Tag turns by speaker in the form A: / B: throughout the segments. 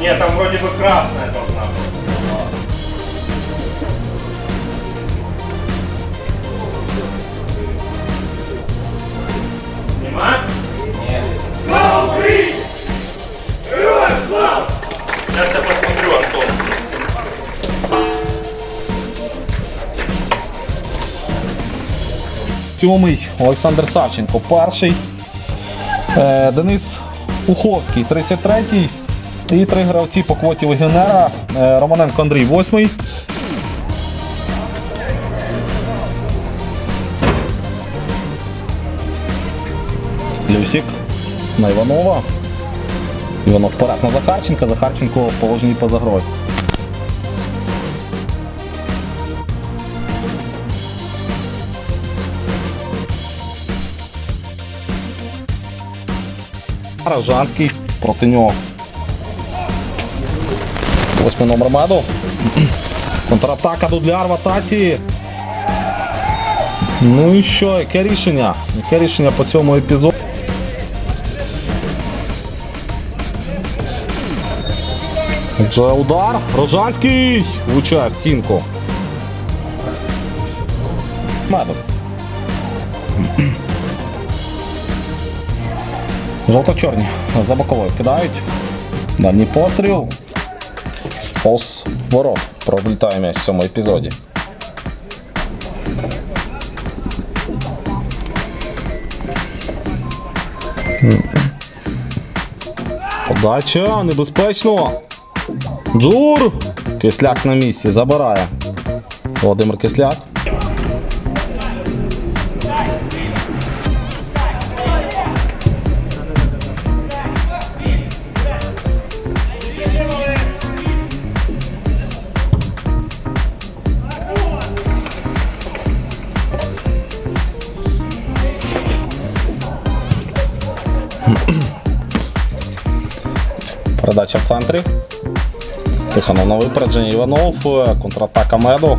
A: Нет, там вроде бы красная должна быть. Нет. Слава Украине! Сейчас я посмотрю, Антон.
B: Сьомий Олександр Савченко перший. Е, Денис Уховський 33-й. І три гравці по квоті легіонера. Е, Романенко Андрій 8 Люсік на Іванова. Іванов вперед на Захарченка. Захарченко в положенні поза грою. Ражанський проти нього. Восьмий номер меду. Контратака Дудляр в атаці. Ну і що, яке рішення? Яке рішення по цьому епізоду? Отже, удар. Рожанський влучає в стінку. Медов. Жовто-чорні за боковою кидають. Дальній постріл. Повз ворот. Пролітає м'яч в цьому епізоді. Подача, небезпечно. Джур. Кисляк на місці. Забирає. Володимир Кисляк. Передача в центрі. Тихонов на випередження. Іванов. е, Контратака меду.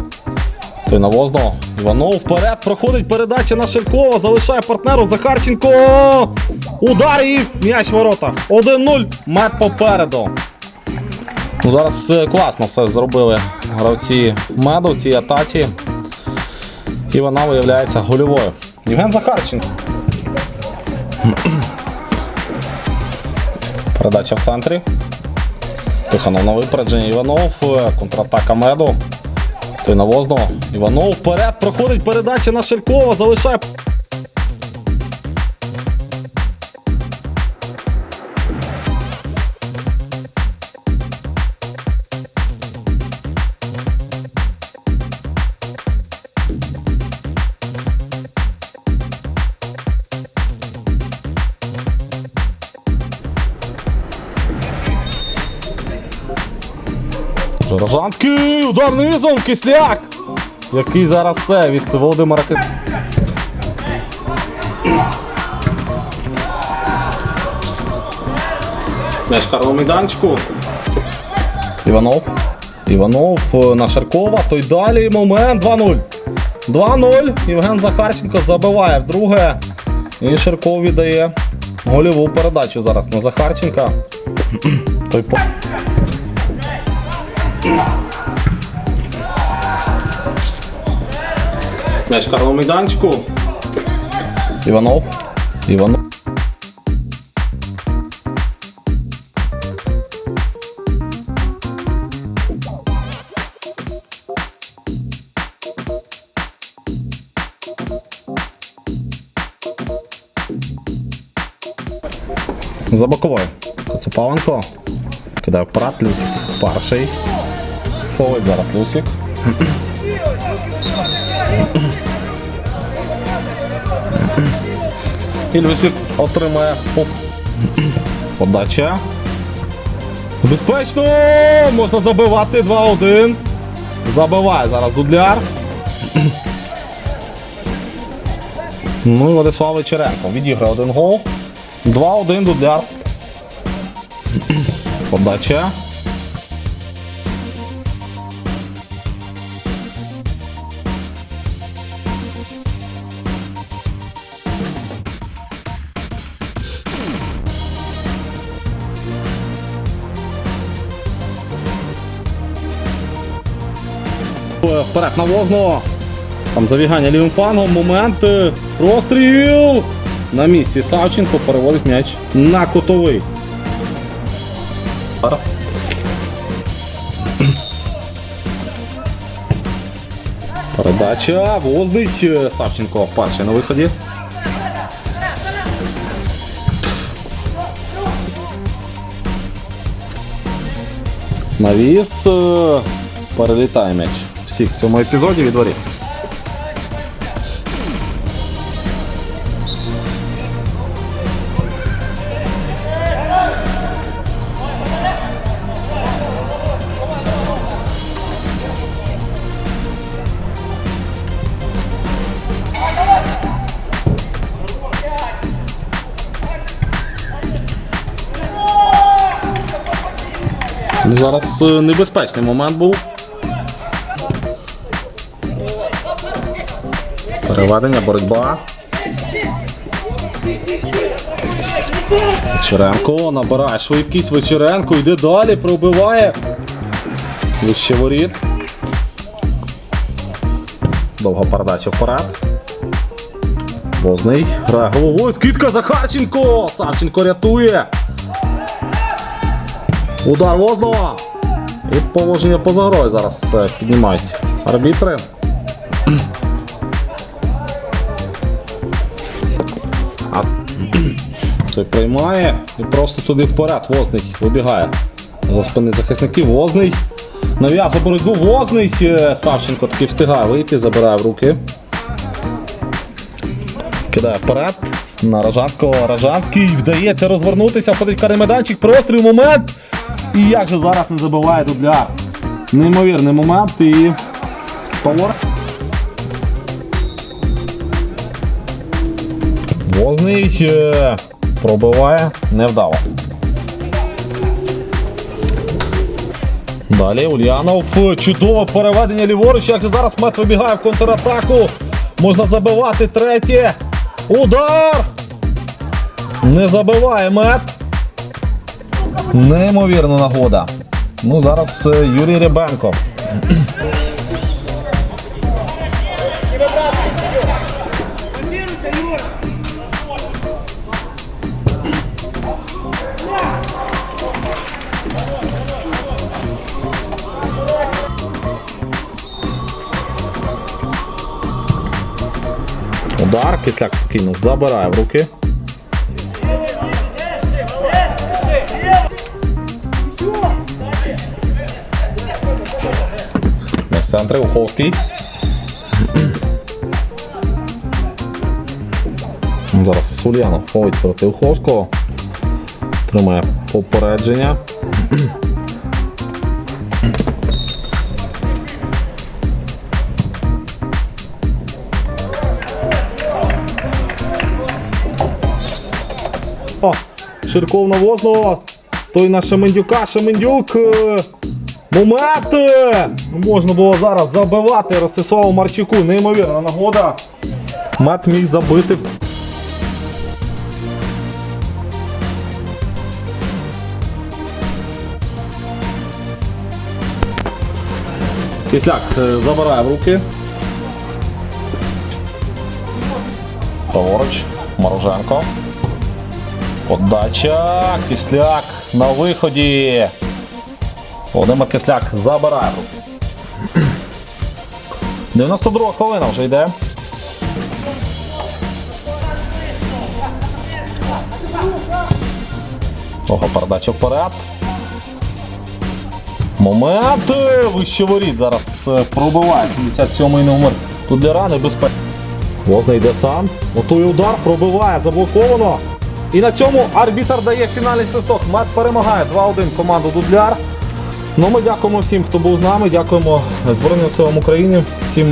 B: Той на. Іванов вперед. Проходить передача на Ширкова. Залишає партнеру Захарченко. Удар і м'яч в воротах. 1-0. Мед попереду. Ну, зараз е, класно все зробили гравці меду в цій атаці. І вона виявляється гольовою. Євген Захарченко. Передача в центрі. Тихонов на випередження. Іванов. е, Контратака меду. Той навозного. Іванов вперед. Проходить передача на Шелькова, Залишає. Рожанський. Удар низом. Кисляк. Який зараз все від Володимира Кисляка. М'яч карному майданчику. Іванов. Іванов е, на Шаркова. Той далі момент 2-0. 2-0. Євген Захарченко забиває вдруге. І Шарков віддає гольову передачу зараз на Захарченка. Той по... М'яч в карному майданчику. Іванов. Іванов. За боковою. Коцупаленко. Кидає вперед, Люсик. Перший. Фолить зараз Люсик. І Люсик отримає по- подача. Безпечно! Можна забивати 2-1. Забиває зараз Дудляр. Ну і Владислав Вечеренко відіграє один гол. 2-1 Дудляр. Подача. Вперед на Возного. Там завігання лівим флангом. Момент. е, Простріл. На місці Савченко переводить м'яч на кутовий. Передача. Возний. е, Савченко перший на виході. Навіс. е, Перелітає м'яч. Всіх в цьому епізоді від воріт. Зараз е, небезпечний момент був. Переведення, боротьба. Вечеренко набирає швидкість Вечеренко, йде далі, пробиває. Вище воріт. Довга передача вперед. Возний грає головою. Скидка Захарченко! Савченко рятує. Удар Возного. І положення поза грою зараз е, піднімають арбітри. Той приймає і просто туди вперед. Возний вибігає. За спини захисників Возний. Нав'язує боротьбу Возний. Е, Савченко таки встигає вийти, забирає в руки. Кидає вперед на Рожанського. Рожанський вдається розвернутися, входить карий майданчик, простріл, момент. І як же зараз не забиває дубля. Неймовірний момент і повор. Возний е, пробиває невдало. Далі Ульянов. Чудове переведення ліворуч. Як же зараз мет вибігає в контратаку. Можна забивати третє. Удар! Не забиває мет. Неймовірна нагода. Ну, зараз е, Юрій Ребенко. Удар, кисляк спокійно забирає в руки. В центрі Уховський. Зараз Сульянов ходить проти Уховського. Тримає попередження. О, Ширков на. Той на Шемендюка. Шемендюк. е, Момент! Можна було зараз забивати Ростиславу Марчуку. Неймовірна нагода. Мат міг забити. Кисляк е, забирає в руки. Праворуч. Мороженко. Подача. Кисляк на виході. Володимир Кисляк забирає в руки. 92 хвилина вже йде. Ого, передача вперед. Момент! Вище воріт. Зараз е, пробиває 77-й номер. Тут для рани безпечно. Возний йде сам. Готує удар, пробиває, заблоковано. І на цьому арбітр дає фінальний свисток. Мед перемагає 2-1 команду Дудляр. Ну, ми дякуємо всім, хто був з нами. Дякуємо Збройним силам України. Всім